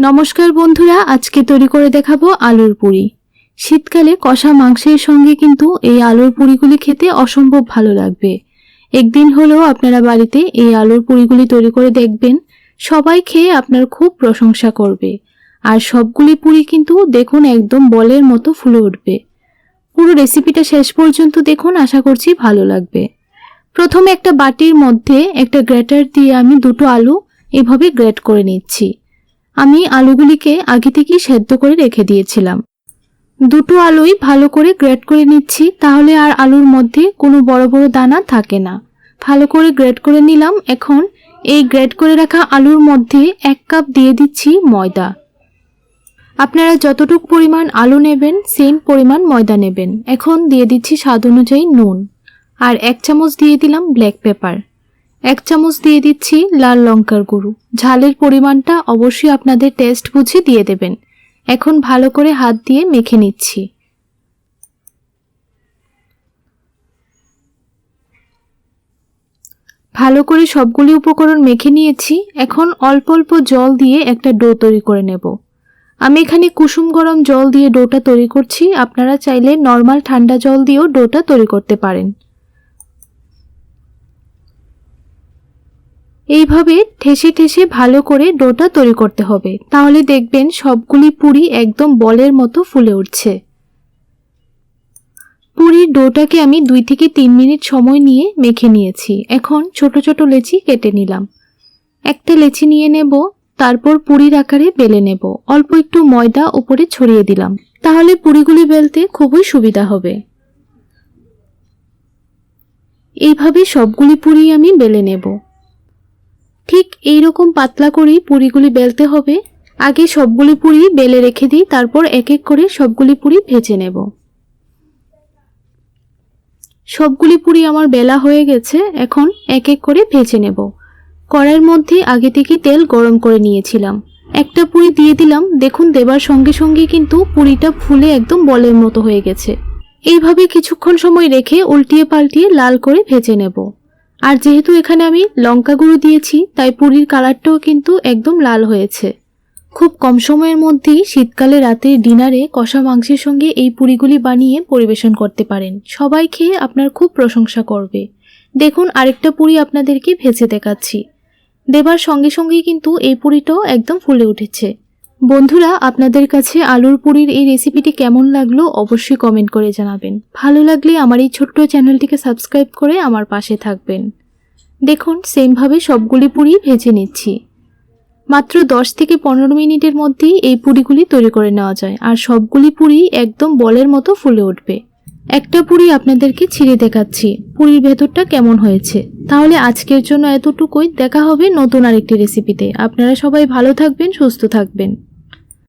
নমস্কার বন্ধুরা, আজকে তৈরি করে দেখাবো আলুর পুরি। শীতকালে কষা মাংসের সঙ্গে কিন্তু এই আলুর পুরিগুলি খেতে অসম্ভব ভালো লাগবে। একদিন হলেও আপনারা বাড়িতে এই আলুর পুরিগুলি তৈরি করে দেখবেন। সবাই খেয়ে আপনার খুব প্রশংসা করবে। আর সবগুলি পুরি কিন্তু দেখুন একদম বলের মতো ফুলে উঠবে। পুরো রেসিপিটা শেষ পর্যন্ত দেখুন, আশা করছি ভালো লাগবে। প্রথমে একটা বাটির মধ্যে একটা গ্রেটার দিয়ে আমি দুটো আলু এভাবে গ্রেট করে নিচ্ছি। আমি আলুগুলিকে আগে থেকেই সেদ্ধ করে রেখে দিয়েছিলাম। দুটো আলুই ভালো করে গ্রেট করে নিচ্ছি, তাহলে আর আলুর মধ্যে কোনো বড় বড় দানা থাকে না। ভালো করে গ্রেট করে নিলাম, এখন এই গ্রেট করে রাখা আলুর মধ্যে এক কাপ দিয়ে দিচ্ছি ময়দা। আপনারা যতটুকু পরিমাণ আলু নেবেন, সেম পরিমাণ ময়দা নেবেন। এখন দিয়ে দিচ্ছি স্বাদ অনুযায়ী নুন। আর এক চামচ দিয়ে দিলাম ব্ল্যাক পেপার। এক চামচ দিয়ে দিচ্ছি লাল লঙ্কার গুঁড়ো। ঝালের পরিমাণটা অবশ্যই আপনাদের টেস্ট বুঝে দিয়ে দেবেন। এখন ভালো করে হাত দিয়ে মেখে নিচ্ছি। ভালো করে সবগুলি উপকরণ মেখে নিয়েছি। এখন অল্প অল্প জল দিয়ে একটা ডো তৈরি করে নেব। আমি এখানে কুসুম গরম জল দিয়ে ডোটা তৈরি করছি। আপনারা চাইলে নর্মাল ঠান্ডা জল দিয়েও ডোটা তৈরি করতে পারেন। এইভাবে ঠেসে ঠেসে ভালো করে ডোটা তৈরি করতে হবে। তাহলে দেখবেন সবগুলি পুরি একদম বলের মতো ফুলে উঠছে। পুরির ডোটাকে আমি দুই থেকে তিন মিনিট সময় নিয়ে মেখে নিয়েছি। এখন ছোট ছোট লেচি কেটে নিলাম। একটা লেচি নিয়ে নেব, তারপর পুরির আকারে বেলে নেব। অল্প একটু ময়দা উপরে ছড়িয়ে দিলাম। তাহলে পুরিগুলি বেলতে খুবই সুবিধা হবে। এইভাবে সবগুলি পুরি আমি বেলে নেব। এই রকম পাতলা করেই পুরিগুলি বেলতে হবে। আগে সবগুলি পুরি বেলে রেখে দিই, তারপর এক এক করে সবগুলি পুরি ভেজে নেব। সবগুলি পুরি আমার বেলা হয়ে গেছে, এখন এক এক করে ভেজে নেব। কড়াইয়ের মধ্যে আগে থেকে তেল গরম করে নিয়েছিলাম। একটা পুরি দিয়ে দিলাম, দেখুন দেবার সঙ্গে সঙ্গে কিন্তু পুরিটা ফুলে একদম বলের মতো হয়ে গেছে। এইভাবে কিছুক্ষণ সময় রেখে উল্টিয়ে পাল্টিয়ে লাল করে ভেজে নেব। আর যেহেতু এখানে আমি লঙ্কা গুঁড়ো দিয়েছি, তাই পুরীর কালারটাও কিন্তু একদম লাল হয়েছে। খুব কম সময়ের মধ্যেই শীতকালে রাতের ডিনারে কষা মাংসের সঙ্গে এই পুরিগুলি বানিয়ে পরিবেশন করতে পারেন। সবাই খেয়ে আপনার খুব প্রশংসা করবে। দেখুন, আরেকটা পুরি আপনাদেরকে ভেজে দেখাচ্ছি। দেবার সঙ্গে সঙ্গেই কিন্তু এই পুরিটাও একদম ফুলে উঠেছে। বন্ধুরা, আপনাদের কাছে আলুর পুরির এই রেসিপিটি কেমন লাগল অবশ্যই কমেন্ট করে জানাবেন। ভালো লাগলে আমার এই ছোট্ট চ্যানেলটিকে সাবস্ক্রাইব করে আমার পাশে থাকবেন। দেখুন সেমভাবে সবগুলি পুরি ভেজে নিচ্ছি। মাত্র দশ থেকে পনেরো মিনিটের মধ্যেই এই পুরিগুলি তৈরি করে নেওয়া যায় আর সবগুলি পুরি একদম বলের মতো ফুলে উঠবে। একটা পুরি আপনাদেরকে ছিঁড়ে দেখাচ্ছি। পুরির ভেতরটা কেমন হয়েছে? তাহলে আজকের জন্য এতটুকুই। দেখা হবে নতুন আরেকটি রেসিপিতে আপনারা সবাই ভালো থাকবেন, সুস্থ থাকবেন।